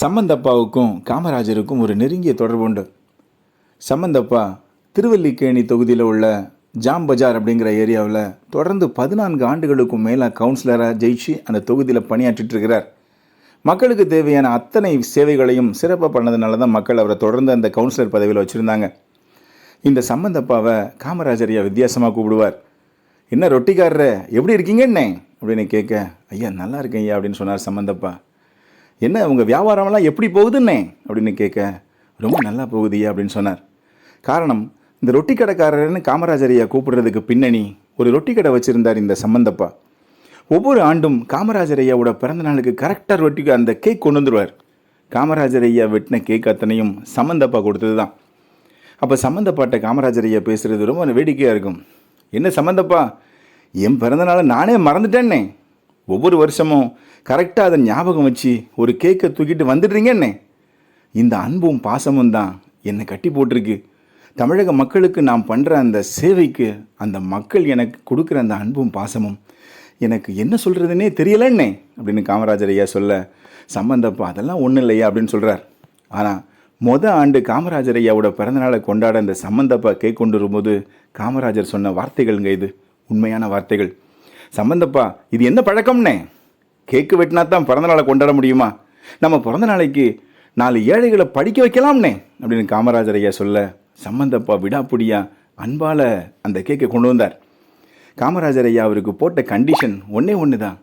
சம்பந்தப்பாவுக்கும் காமராஜருக்கும் ஒரு நெருங்கிய தொடர்பு உண்டு சம்பந்தப்பா திருவல்லிக்கேணி தொகுதியில் உள்ள ஜாம் பஜார் அப்படிங்கிற ஏரியாவில் தொடர்ந்து பதினான்கு ஆண்டுகளுக்கும் மேலே கவுன்சிலராக ஜெயிச்சு அந்த தொகுதியில் பணியாற்றிட்டு இருக்கிறார் மக்களுக்கு தேவையான அத்தனை சேவைகளையும் சிறப்பாக பண்ணதுனால தான் மக்கள் அவரை தொடர்ந்து அந்த கவுன்சிலர் பதவியில் வச்சுருந்தாங்க. இந்த சம்பந்தப்பாவை காமராஜர் ஐயா வித்தியாசமாக கூப்பிடுவார். என்ன ரொட்டிக்காரர் எப்படி இருக்கீங்கன்னே அப்படின்னு கேட்க ஐயா நல்லா இருக்கேன் ஐயா அப்படின்னு சொன்னார் சம்பந்தப்பா என்ன உங்கள் வியாபாரமெல்லாம் எப்படி போகுதுன்னே? அப்படின்னு கேட்க ரொம்ப நல்லா போகுதியே அப்படின்னு சொன்னார். காரணம் இந்த ரொட்டி கடைக்காரர்னு காமராஜர் ஐயா கூப்பிடுறதுக்கு பின்னணி ஒரு ரொட்டி கடை வச்சுருந்தார் இந்த சம்பந்தப்பா. ஒவ்வொரு ஆண்டும் காமராஜர் ஐயாவோட பிறந்த நாளுக்கு கரெக்டாக ரொட்டிக்கு அந்த கேக் கொண்டு வந்துடுவார் காமராஜர் ஐயா வெட்டின கேக் அத்தனையும் சம்பந்தப்பா கொடுத்தது தான். அப்போ சம்மந்தப்பட்ட காமராஜர் ஐயா பேசுகிறது ரொம்ப வேடிக்கையாக இருக்கும். என்ன சம்மந்தப்பா என் பிறந்தநாளை நானே மறந்துட்டேன்னே. ஒவ்வொரு வருஷமும் கரெக்டாக அதை ஞாபகம் வச்சு ஒரு கேக்கை தூக்கிட்டு வந்துடுறீங்கண்ணே இந்த அன்பும் பாசமும் தான் என்னை கட்டி போட்டிருக்கு. தமிழக மக்களுக்கு நான் பண்ணுற அந்த சேவைக்கு அந்த மக்கள் எனக்கு கொடுக்குற அந்த அன்பும் பாசமும் எனக்கு என்ன சொல்கிறதுனே தெரியலன்னே அப்படின்னு காமராஜர் ஐயா சொல்ல சம்பந்தப்பா அதெல்லாம் ஒன்றும் இல்லையா? அப்படின்னு சொல்கிறார் ஆனால் மொத ஆண்டு காமராஜர் ஐயாவோட பிறந்தநாளை கொண்டாட இந்த சம்பந்தப்பா கேக் கொண்டு வரும்போது காமராஜர் சொன்ன வார்த்தைகள்ங்க இது. உண்மையான வார்த்தைகள். சம்பந்தப்பா இது என்ன பழக்கம்னே? கேக்கு வெட்டினா தான் பிறந்தநாளை கொண்டாட முடியுமா? நம்ம பிறந்த நாளைக்கு நாலு ஏழைகளை படிக்க வைக்கலாம்னே அப்படின்னு காமராஜர் ஐயா சொல்ல சம்பந்தப்பா விடாப்புடியா அன்பால் அந்த கேக்கை கொண்டு வந்தார். காமராஜர் ஐயா அவருக்கு போட்ட கண்டிஷன் ஒன்றே ஒன்று தான்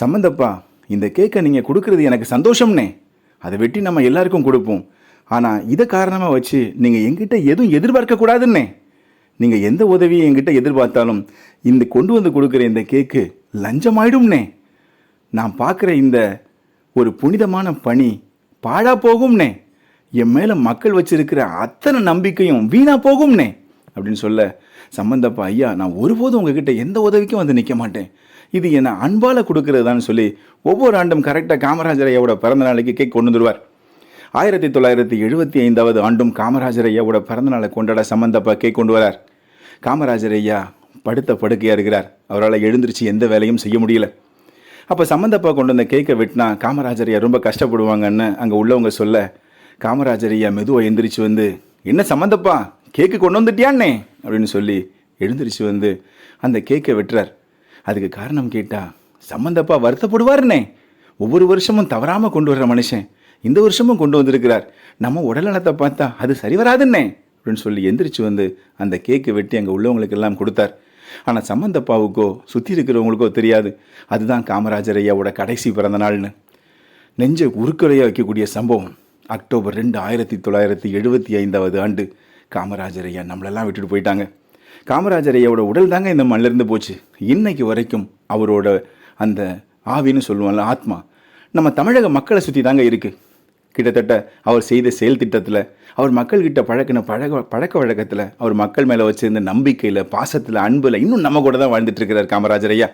சம்பந்தப்பா இந்த கேக்கை நீங்கள் கொடுக்கறது எனக்கு சந்தோஷம்னே. அதை வெட்டி நம்ம எல்லாருக்கும் கொடுப்போம். ஆனால் இதை காரணமாக வச்சு நீங்கள் எங்கிட்ட எதுவும் எதிர்பார்க்கக்கூடாதுன்னே நீங்கள் எந்த உதவியை என்கிட்ட எதிர்பார்த்தாலும் இந்த கொண்டு வந்து கொடுக்குற இந்த கேக்கு லஞ்சமாயிடும்னே. நான் பார்க்குற இந்த ஒரு புனிதமான பணி பாழா போகும்னே. என் மேலே மக்கள் வச்சிருக்கிற அத்தனை நம்பிக்கையும் வீணா போகும்னே அப்படின்னு சொல்ல சம்பந்தப்பா ஐயா நான் ஒருபோதும் உங்ககிட்ட எந்த உதவிக்கும் வந்து நிற்க மாட்டேன். இது என்னை அன்பால் கொடுக்கறதான்னு சொல்லி ஒவ்வொரு ஆண்டும் கரெக்டாக காமராஜர் ஐயாவோட பிறந்த நாளைக்கு கேக் கொண்டு வந்துடுவார் ஆயிரத்தி தொள்ளாயிரத்தி எழுபத்தி ஐந்தாவது ஆண்டும் காமராஜர் ஐயாவோட பிறந்தநாளை கொண்டாட சம்பந்தப்பா கேக் கொண்டு வரார். காமராஜர் ஐயா படுத்த படுக்கையாக இருக்கிறார். அவரால் எழுந்திருச்சு எந்த வேலையும் செய்ய முடியல. அப்போ சம்மந்தப்பா கொண்டு வந்த கேக்கை வெட்டினா காமராஜர் ஐயா ரொம்ப கஷ்டப்படுவாங்கன்னு அங்கே உள்ளவங்க சொல்ல காமராஜர் ஐயா மெதுவாக எந்திரிச்சு வந்து என்ன சம்மந்தப்பா கேக்கு கொண்டு வந்துட்டியான்னே? அப்படின்னு சொல்லி எழுந்திரிச்சு வந்து அந்த கேக்கை வெட்டுறார். அதுக்கு காரணம் கேட்டா சம்மந்தப்பா வருத்தப்படுவார்னே ஒவ்வொரு வருஷமும் தவறாமல் கொண்டு வர்ற மனுஷன் இந்த வருஷமும் கொண்டு வந்திருக்கிறார். நம்ம உடல்நலத்தை பார்த்தா அது சரி வராதுன்னே. அப்படின்னு சொல்லி எந்திரிச்சு வந்து அந்த கேக்கை வெட்டி அங்கே உள்ளவங்களுக்கெல்லாம் கொடுத்தார். ஆனால் சம்பந்தப்பாவுக்கோ சுற்றி இருக்கிறவங்களுக்கோ தெரியாது. அதுதான் காமராஜர் ஐயாவோட கடைசி பிறந்த நாள்னு. நெஞ்ச உருக்கலையாக வைக்கக்கூடிய சம்பவம். அக்டோபர் ரெண்டு ஆயிரத்தி தொள்ளாயிரத்தி எழுபத்தி ஐந்தாவது ஆண்டு காமராஜர் ஐயா நம்மளெல்லாம் விட்டுட்டு போயிட்டாங்க. காமராஜர் ஐயாவோட உடல் தாங்க இந்த மண்ணிலிருந்து போச்சு. இன்னைக்கு வரைக்கும் அவரோட அந்த ஆவின்னு சொல்லுவோம்ல ஆத்மா நம்ம தமிழக மக்களை சுற்றி தாங்க இருக்குது கிட்டத்தட்ட அவர் செய்த செயல் திட்டத்தில் அவர் மக்கள்கிட்ட பழக்கின பழக பழக்க வழக்கத்தில் அவர் மக்கள் மேலே வச்சிருந்த நம்பிக்கையில் பாசத்தில் அன்பில் இன்னும் நம்ம கூட தான் வாழ்ந்துட்டு இருக்கிறார் காமராஜர் ஐயா.